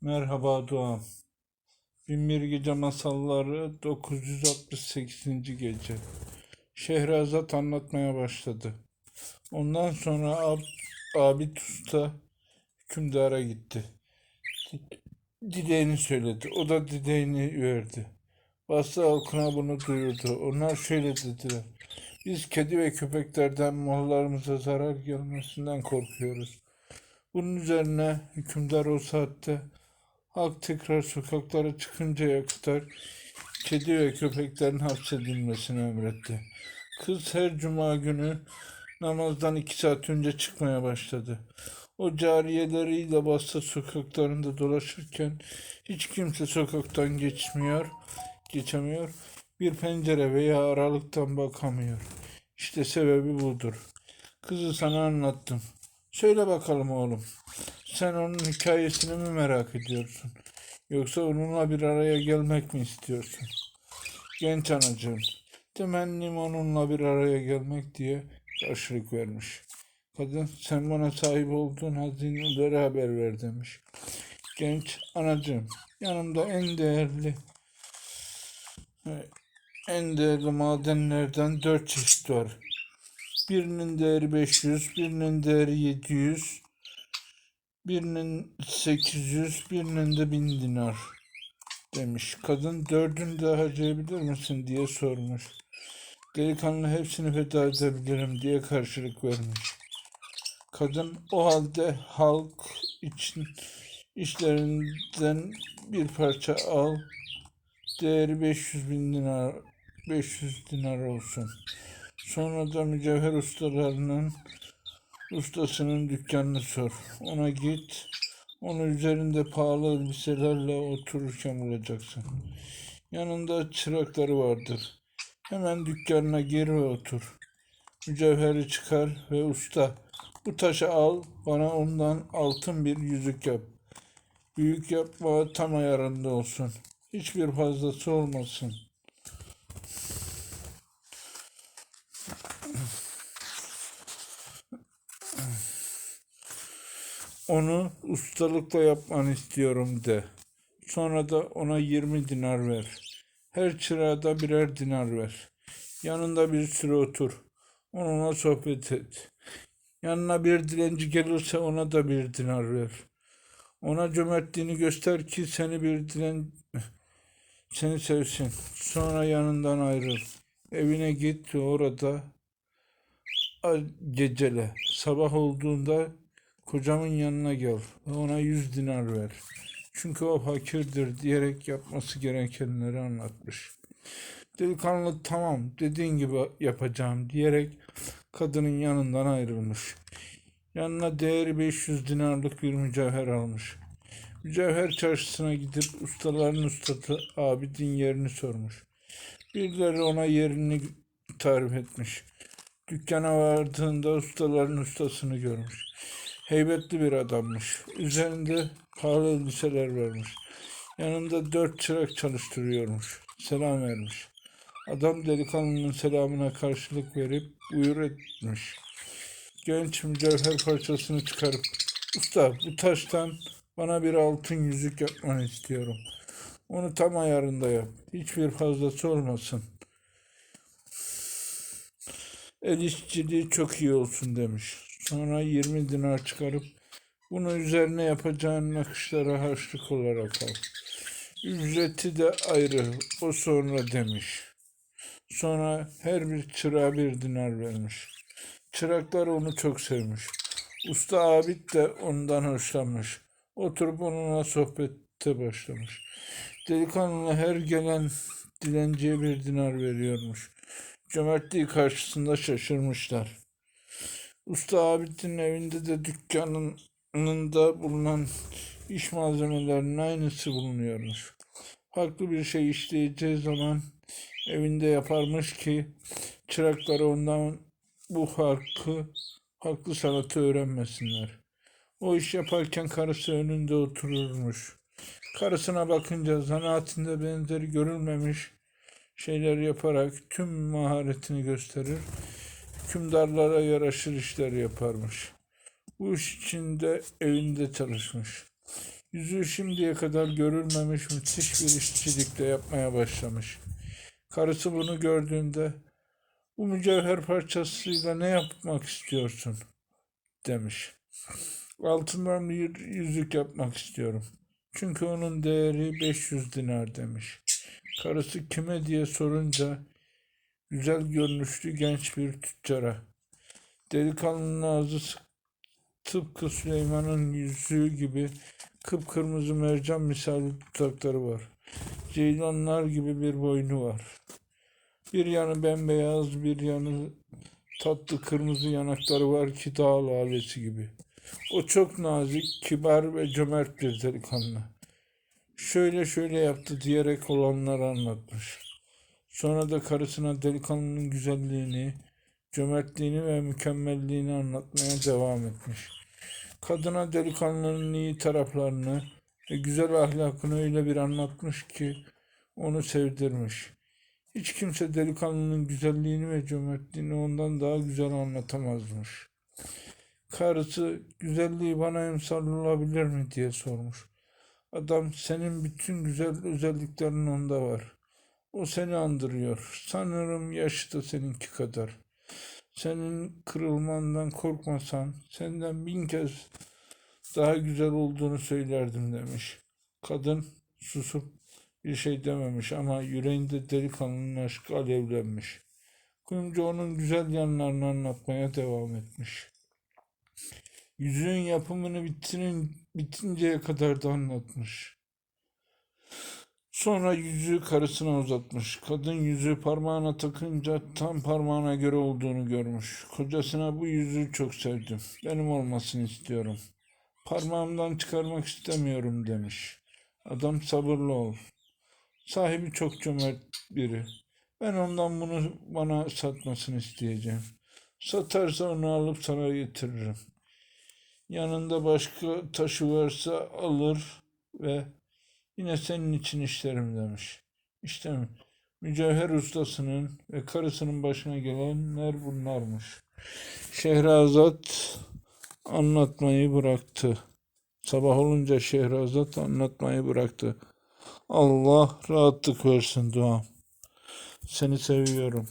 Merhaba Doğan. Binbir Gece Masalları 968. Gece. Şehrazat anlatmaya başladı. Ondan sonra Ab Abid Usta hükümdara gitti. Dileğini söyledi. O da dileğini verdi. Basra halkına bunu duyurdu. Onlar şöyle dediler. Biz kedi ve köpeklerden mallarımıza zarar gelmesinden korkuyoruz. Bunun üzerine hükümdar o saatte halk tekrar sokaklara çıkıncaya kadar kedi ve köpeklerin hapsedilmesini emretti. Kız her cuma günü namazdan iki saat önce çıkmaya başladı. O cariyeleriyle Basra sokaklarında dolaşırken hiç kimse sokaktan geçmiyor, geçemiyor. Bir pencere veya aralıktan bakamıyor. İşte sebebi budur. Kızı sana anlattım. Söyle bakalım oğlum. Sen onun hikayesini mi merak ediyorsun? Yoksa onunla bir araya gelmek mi istiyorsun? Genç anacığım, temennim onunla bir araya gelmek diye karşılık vermiş. Kadın, sen bana sahip olduğun hazineleri haber ver demiş. Genç anacığım, yanımda en değerli en değerli madenlerden dört çeşit var. Birinin değeri 500, birinin değeri 700, birinin 800, birinin de 1000 dinar demiş. Kadın dördünü de harcayabilir misin diye sormuş. Delikanlı hepsini feda edebilirim diye karşılık vermiş. Kadın o halde halk için işlerinden bir parça al. Değeri 500 bin dinar 500 dinar olsun. Sonra da mücevher ustalarının ustasının dükkanını sor. Ona git. Onu üzerinde pahalı elbiselerle otururken bulacaksın. Yanında çırakları vardır. Hemen dükkanına gir ve otur. Mücevheri çıkar ve usta bu taşı al bana ondan altın bir yüzük yap. Büyük yapma tam ayarında olsun. Hiçbir fazlası olmasın. Onu ustalıkla yapmanı istiyorum de. Sonra da ona 20 dinar ver. Her çırağa da birer dinar ver. Yanında bir süre otur. Onunla sohbet et. Yanına bir dilenci gelirse ona da bir dinar ver. Ona cömertliğini göster ki seni bir dilen seni sevsin. Sonra yanından ayrıl. Evine git orada gecele. Sabah olduğunda kocamın yanına gel ve ona yüz dinar ver. Çünkü o fakirdir diyerek yapması gerekenleri anlatmış. Delikanlı tamam dediğin gibi yapacağım diyerek kadının yanından ayrılmış. Yanına değeri 500 dinarlık bir mücevher almış. Mücevher çarşısına gidip ustaların ustası Abidin yerini sormuş. Birileri ona yerini tarif etmiş. Dükkana vardığında ustaların ustasını görmüş. Heybetli bir adammış. Üzerinde pahalı elbiseler varmış. Yanında dört çırak çalıştırıyormuş. Selam vermiş. Adam delikanlının selamına karşılık verip buyur etmiş. Genç mücevher parçasını çıkarıp usta bu taştan bana bir altın yüzük yapmanı istiyorum. Onu tam ayarında yap. Hiçbir fazlası olmasın. El işçiliği çok iyi olsun demiş. Sonra 20 dinar çıkarıp bunu üzerine yapacağın nakışlara harçlık olarak al. Ücreti de ayrı. O sonra demiş. Sonra her bir çırağa bir dinar vermiş. Çıraklar onu çok sevmiş. Usta Abid de ondan hoşlanmış. Oturup onunla sohbette başlamış. Delikanlı her gelen dilenciye bir dinar veriyormuş. Cömertliği karşısında şaşırmışlar. Usta Abid'in evinde de dükkanında bulunan iş malzemelerinin aynısı bulunuyormuş. Farklı bir şey işleyeceği zaman evinde yaparmış ki çırakları ondan bu farkı, farklı sanatı öğrenmesinler. O iş yaparken karısı önünde otururmuş. Karısına bakınca zanaatinde benzeri görülmemiş şeyler yaparak tüm maharetini gösterir. Hükümdarlara yaraşır işler yaparmış. Bu iş için de evinde çalışmış. Yüzüğü şimdiye kadar görülmemiş müthiş bir işçilikle yapmaya başlamış. Karısı bunu gördüğünde bu mücevher parçasıyla ne yapmak istiyorsun? demiş. Altından bir yüzük yapmak istiyorum. Çünkü onun değeri 500 dinar demiş. Karısı kime diye sorunca güzel görünüşlü genç bir tüccara. Delikanlının ağzı tıpkı Süleyman'ın yüzüğü gibi kıpkırmızı mercan misali dudakları var. Ceylanlar gibi bir boynu var. Bir yanı bembeyaz, bir yanı tatlı kırmızı yanakları var ki dağ lalesi gibi. O çok nazik, kibar ve cömert bir delikanlı. Şöyle şöyle yaptı diyerek olanları anlatmış. Sonra da karısına delikanlının güzelliğini, cömertliğini ve mükemmelliğini anlatmaya devam etmiş. Kadına delikanlının iyi taraflarını ve güzel ahlakını öyle bir anlatmış ki onu sevdirmiş. Hiç kimse delikanlının güzelliğini ve cömertliğini ondan daha güzel anlatamazmış. Karısı güzelliği bana emsal olabilir mi diye sormuş. Adam senin bütün güzel özelliklerin onda var. O seni andırıyor. Sanırım yaşı da seninki kadar. Senin kırılmandan korkmasan senden bin kez daha güzel olduğunu söylerdim demiş. Kadın susup bir şey dememiş ama yüreğinde delikanlının aşkı alevlenmiş. Kuyumcu onun güzel yanlarını anlatmaya devam etmiş. Yüzüğün yapımını bitirin, bitinceye kadar da anlatmış. Sonra yüzüğü karısına uzatmış. Kadın yüzüğü parmağına takınca tam parmağına göre olduğunu görmüş. Kocasına bu yüzüğü çok sevdim. Benim olmasını istiyorum. Parmağımdan çıkarmak istemiyorum demiş. Adam sabırlı ol. Sahibi çok cömert biri. Ben ondan bunu bana satmasını isteyeceğim. Satarsa onu alıp sana getiririm. Yanında başka taşı varsa alır ve yine senin için işlerim demiş. İşte mücevher ustasının ve karısının başına gelenler bunlarmış. Şehrazat anlatmayı bıraktı. Sabah olunca Şehrazat anlatmayı bıraktı. Allah rahatlık versin duam. Seni seviyorum.